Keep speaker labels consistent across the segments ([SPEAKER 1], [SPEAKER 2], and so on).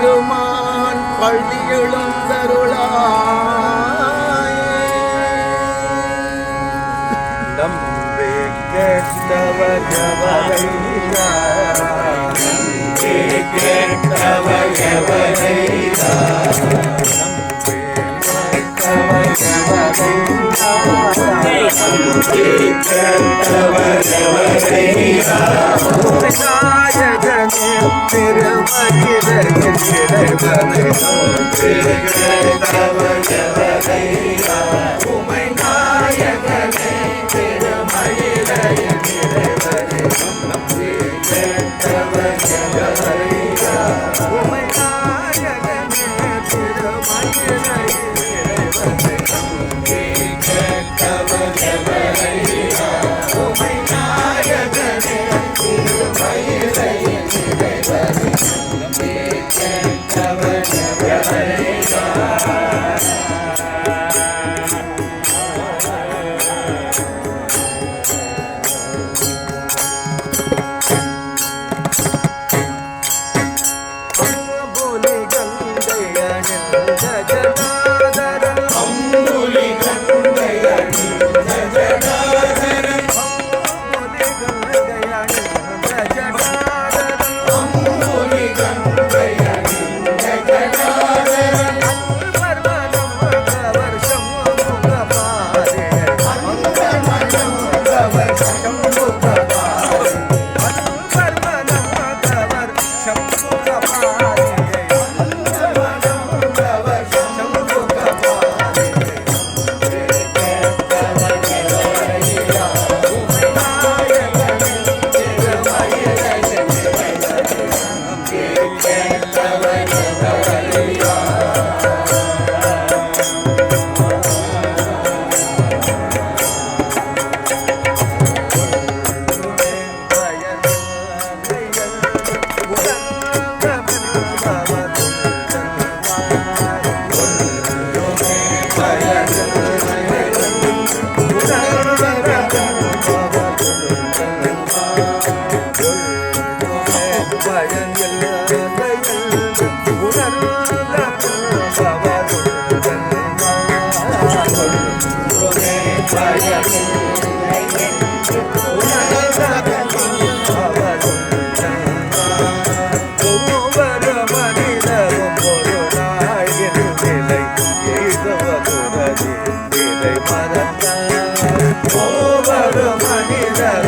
[SPEAKER 1] பெருமான் பள்ளி எழுந்தருளாயே நம்பே கபாலியை நம்மை கொண்டவர்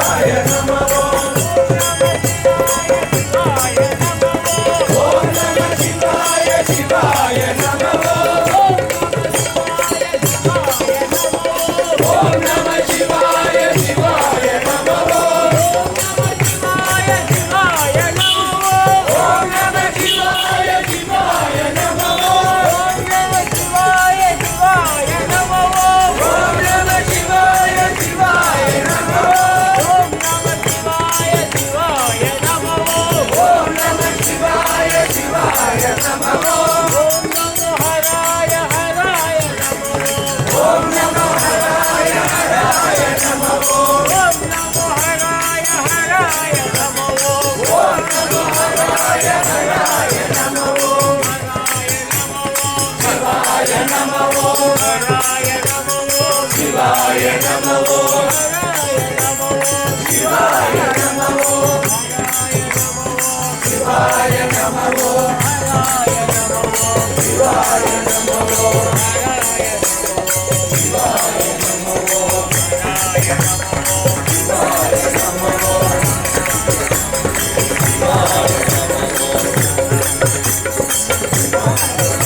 [SPEAKER 2] శివాయ నమో హరాయ నమో శివాయ నమో హరాయ నమో శివాయ నమో హరాయ నమో శివాయ నమో శివాయ నమో శివాయ నమో